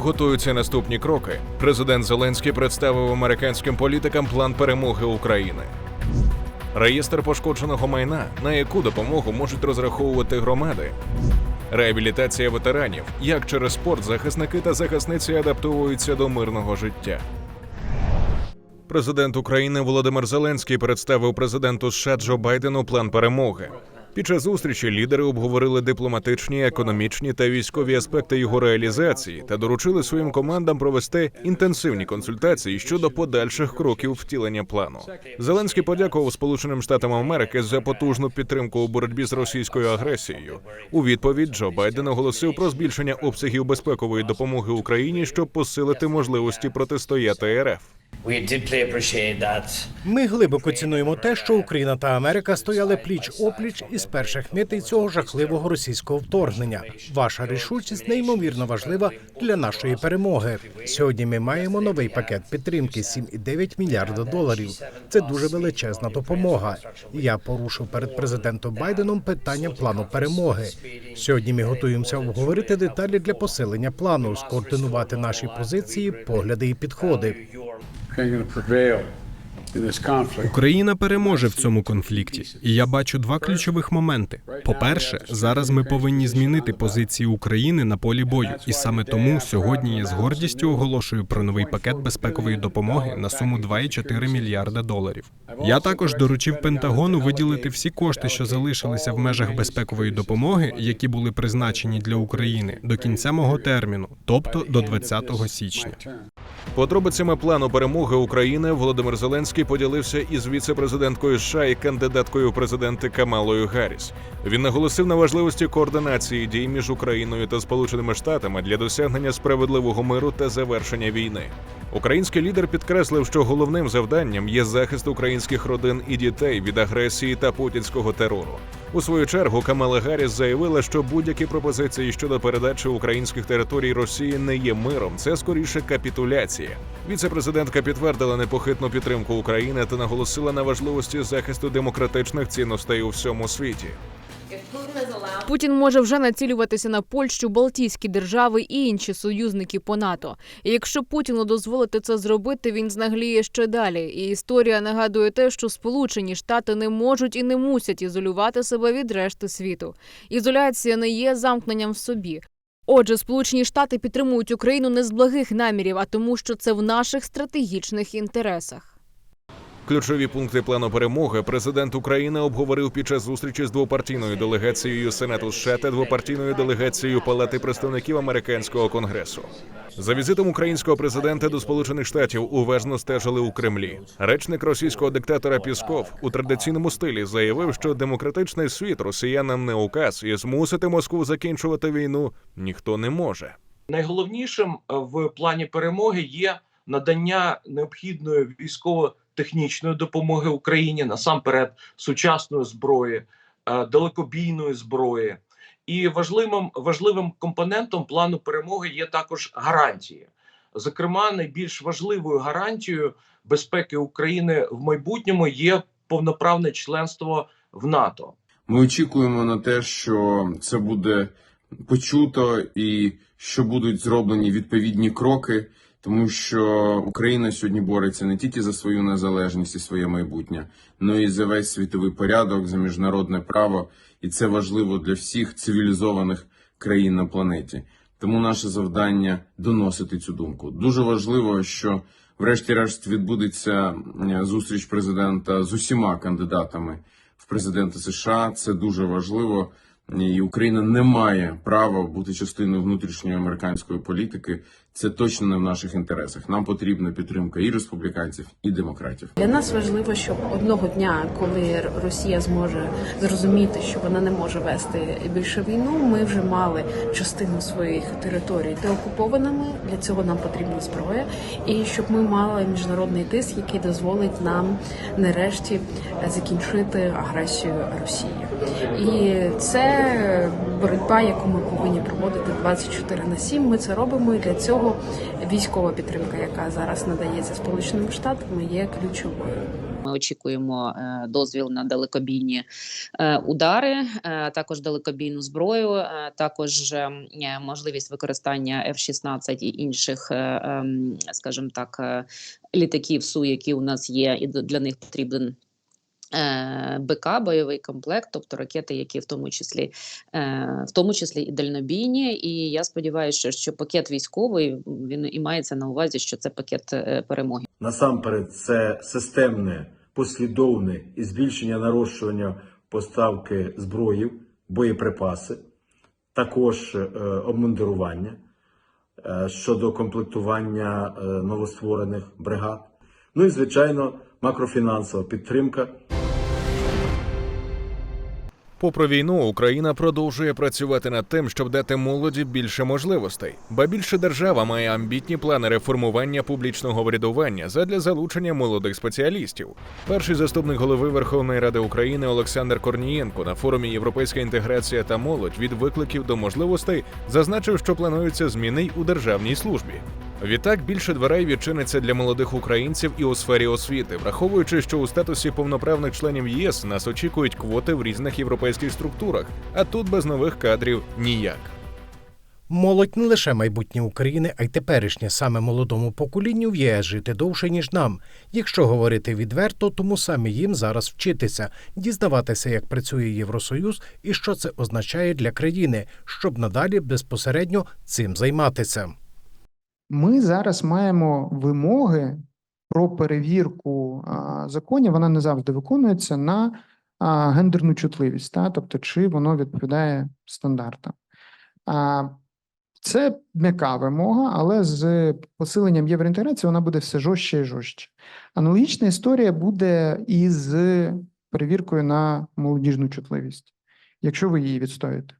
Готуються наступні кроки. Президент Зеленський представив американським політикам план перемоги України. Реєстр пошкодженого майна, на яку допомогу можуть розраховувати громади. Реабілітація ветеранів, як через спорт захисники та захисниці адаптовуються до мирного життя. Президент України Володимир Зеленський представив президенту США Джо Байдену план перемоги. Під час зустрічі лідери обговорили дипломатичні, економічні та військові аспекти його реалізації та доручили своїм командам провести інтенсивні консультації щодо подальших кроків втілення плану. Зеленський подякував Сполученим Штатам Америки за потужну підтримку у боротьбі з російською агресією. У відповідь Джо Байден оголосив про збільшення обсягів безпекової допомоги Україні, щоб посилити можливості протистояти РФ. Ми глибоко цінуємо те, що Україна та Америка стояли пліч опліч із перших митей цього жахливого російського вторгнення. Ваша рішучість неймовірно важлива для нашої перемоги. Сьогодні ми маємо новий пакет підтримки 7,9 мільярда доларів. Це дуже величезна допомога. Я порушив перед президентом Байденом питання плану перемоги. Сьогодні ми готуємося обговорити деталі для посилення плану, скоординувати наші позиції, погляди і підходи. Україна переможе в цьому конфлікті, і я бачу два ключових моменти. По-перше, зараз ми повинні змінити позиції України на полі бою, і саме тому сьогодні я з гордістю оголошую про новий пакет безпекової допомоги на суму 2,4 мільярда доларів. Я також доручив Пентагону виділити всі кошти, що залишилися в межах безпекової допомоги, які були призначені для України до кінця мого терміну, тобто до 20 січня. Подробицями плану перемоги України Володимир Зеленський поділився із віце-президенткою США і кандидаткою в президенти Камалою Гарріс. Він наголосив на важливості координації дій між Україною та Сполученими Штатами для досягнення справедливого миру та завершення війни. Український лідер підкреслив, що головним завданням є захист українських родин і дітей від агресії та путінського терору. У свою чергу Камала Гарріс заявила, що будь-які пропозиції щодо передачі українських територій Росії не є миром, це скоріше капітуляція. Віце-президентка підтвердила непохитну підтримку України та наголосила на важливості захисту демократичних цінностей у всьому світі. Путін може вже націлюватися на Польщу, Балтійські держави і інші союзники по НАТО. І якщо Путіну дозволити це зробити, він знагліє ще далі. І історія нагадує те, що Сполучені Штати не можуть і не мусять ізолювати себе від решти світу. Ізоляція не є замкненням в собі. Отже, Сполучені Штати підтримують Україну не з благих намірів, а тому, що це в наших стратегічних інтересах. Ключові пункти плану перемоги президент України обговорив під час зустрічі з двопартійною делегацією Сенату США та двопартійною делегацією Палати представників американського конгресу. За візитом українського президента до Сполучених Штатів уважно стежили у Кремлі. Речник російського диктатора Пісков у традиційному стилі заявив, що демократичний світ росіянам не указ і змусити Москву закінчувати війну ніхто не може. Найголовнішим е, в плані перемоги є надання необхідної військово-технічної допомоги Україні насамперед сучасної зброї, е, далекобійної зброї. І важливим важливим компонентом плану перемоги є також гарантії. Зокрема, найбільш важливою гарантією безпеки України в майбутньому є повноправне членство в НАТО. Ми очікуємо на те, що це буде почуто і що будуть зроблені відповідні кроки, тому що Україна сьогодні бореться не тільки за свою незалежність і своє майбутнє, але і за весь світовий порядок, за міжнародне право, і це важливо для всіх цивілізованих країн на планеті. Тому наше завдання доносити цю думку. Дуже важливо, що врешті-решт відбудеться зустріч президента з усіма кандидатами в президенти США. Це дуже важливо. І Україна не має права бути частиною внутрішньої американської політики. Це точно не в наших інтересах. Нам потрібна підтримка і республіканців, і демократів. Для нас важливо, щоб одного дня, коли Росія зможе зрозуміти, що вона не може вести більше війну, ми вже мали частину своїх територій деокупованими. Для цього нам потрібна зброя, і щоб ми мали міжнародний тиск, який дозволить нам нарешті закінчити агресію Росії. І це боротьба, яку ми повинні проводити 24 на 7. Ми це робимо, і для цього військова підтримка, яка зараз надається Сполученими Штатами, є ключовою. Ми очікуємо е, дозвіл на далекобійні е, удари, е, також далекобійну зброю, також можливість використання F-16 і інших, ем, скажімо так, літаків Су, які у нас є, і для них потрібен. Е, БК, бойовий комплект, тобто ракети, які в тому числі е, в тому числі і дальнобійні. І я сподіваюся, що, пакет військовий він і мається на увазі, що це пакет е, перемоги. Насамперед, це системне, послідовне і збільшення нарощування поставки зброї, боєприпаси, також обмундирування щодо комплектування новостворених бригад. Ну і звичайно, макрофінансова підтримка Попри війну, Україна продовжує працювати над тим, щоб дати молоді більше можливостей. Ба більше держава має амбітні плани реформування публічного врядування задля залучення молодих спеціалістів. Перший заступник голови Верховної Ради України Олександр Корнієнко на форумі Європейська інтеграція та молодь від викликів до можливостей зазначив, що плануються зміни у державній службі. Відтак більше дверей відчиниться для молодих українців і у сфері освіти, враховуючи, що у статусі повноправних членів ЄС нас очікують квоти в різних європейських структурах, а тут без нових кадрів ніяк. Молодь не лише майбутнє України, а й теперішнє саме молодому поколінню в ЄС жити довше, ніж нам. Якщо говорити відверто, тому саме їм зараз вчитися, дізнаватися, як працює Євросоюз і що це означає для країни, щоб надалі безпосередньо цим займатися. Ми зараз маємо вимоги про перевірку законів. Вона не завжди виконується на гендерну чутливість, та? тобто, чи воно відповідає стандартам. Це м'яка вимога, але з посиленням євроінтеграції вона буде все жорстче і жорстче. Аналогічна історія буде і з перевіркою на молодіжну чутливість, якщо ви її відстоїте.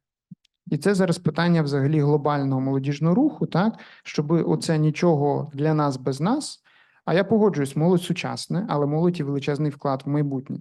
І це зараз питання взагалі глобального молодіжного руху, так щоб оце нічого для нас без нас. А я погоджуюсь, молодь сучасне, але молодь і величезний вклад в майбутнє.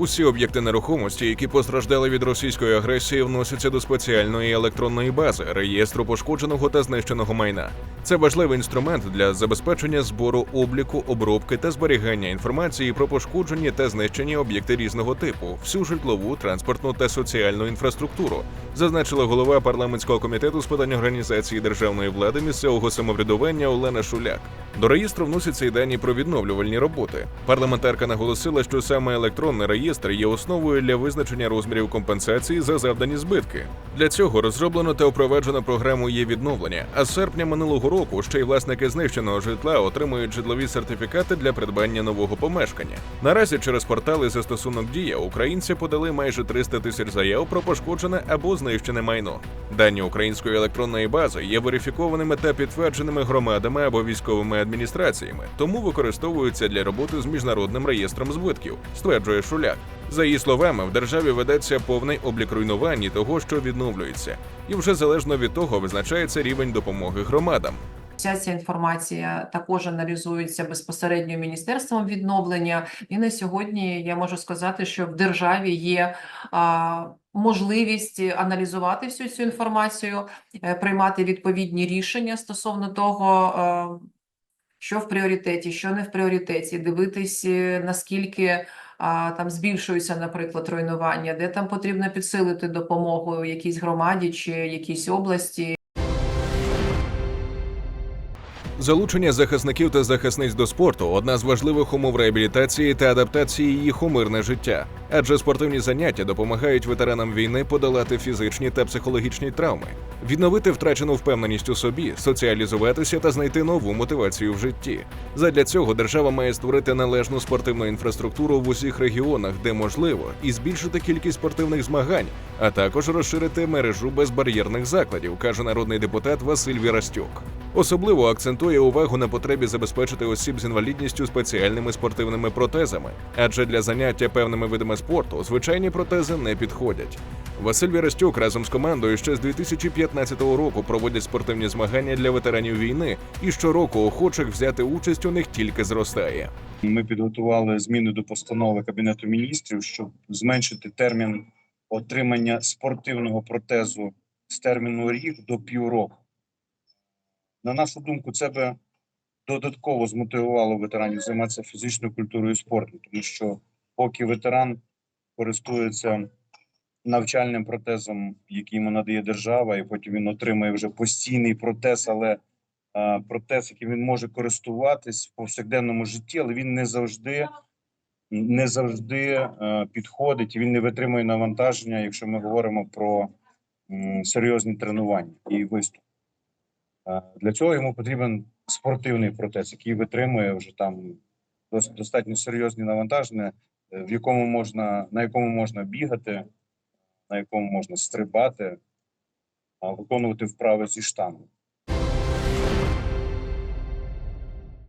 Усі об'єкти нерухомості, які постраждали від російської агресії, вносяться до спеціальної електронної бази реєстру пошкодженого та знищеного майна. Це важливий інструмент для забезпечення збору обліку, обробки та зберігання інформації про пошкоджені та знищені об'єкти різного типу, всю житлову, транспортну та соціальну інфраструктуру, зазначила голова парламентського комітету з питань організації державної влади місцевого самоврядування Олена Шуляк. До реєстру вносяться й дані про відновлювальні роботи. Парламентарка наголосила, що саме електронний реєстр є основою для визначення розмірів компенсації за завдані збитки. Для цього розроблено та впроваджено програму є відновлення. А з серпня минулого року ще й власники знищеного житла отримують житлові сертифікати для придбання нового помешкання. Наразі через портали застосунок дія українці подали майже 300 тисяч заяв про пошкоджене або знищене майно. Дані української електронної бази є верифікованими та підтвердженими громадами або військовими адміністраціями, тому використовуються для роботи з міжнародним реєстром збитків, стверджує Шуляк. За її словами, в державі ведеться повний облік руйнувань і того, що відновлюється, і вже залежно від того визначається рівень допомоги громадам. Вся ця інформація також аналізується безпосередньо міністерством відновлення. І на сьогодні я можу сказати, що в державі є а, можливість аналізувати всю цю інформацію, е, приймати відповідні рішення стосовно того, е, що в пріоритеті, що не в пріоритеті, дивитись е, наскільки. А там збільшуються, наприклад, руйнування, де там потрібно підсилити допомогу якійсь громаді чи якійсь області. Залучення захисників та захисниць до спорту одна з важливих умов реабілітації та адаптації їх у мирне життя, адже спортивні заняття допомагають ветеранам війни подолати фізичні та психологічні травми, відновити втрачену впевненість у собі, соціалізуватися та знайти нову мотивацію в житті. Задля цього держава має створити належну спортивну інфраструктуру в усіх регіонах, де можливо, і збільшити кількість спортивних змагань, а також розширити мережу безбар'єрних закладів, каже народний депутат Василь Вірастюк. Особливо акцентує увагу на потребі забезпечити осіб з інвалідністю спеціальними спортивними протезами, адже для заняття певними видами спорту звичайні протези не підходять. Василь Вірастюк разом з командою ще з 2015 року проводять спортивні змагання для ветеранів війни, і щороку охочих взяти участь у них тільки зростає. Ми підготували зміни до постанови Кабінету міністрів, щоб зменшити термін отримання спортивного протезу з терміну рік до півроку. На нашу думку, це би додатково змотивувало ветеранів займатися фізичною культурою і спортом, тому що поки ветеран користується навчальним протезом, який йому надає держава, і потім він отримує вже постійний протез, але е, протез, яким він може користуватись в повсякденному житті, але він не завжди не завжди е, підходить і він не витримує навантаження, якщо ми говоримо про серйозні тренування і виступ. Е, Для цього йому потрібен спортивний протез, який витримує вже там дос- достатньо серйозні навантаження, е, в якому можна на якому можна бігати, на якому можна стрибати, виконувати вправи зі штангою.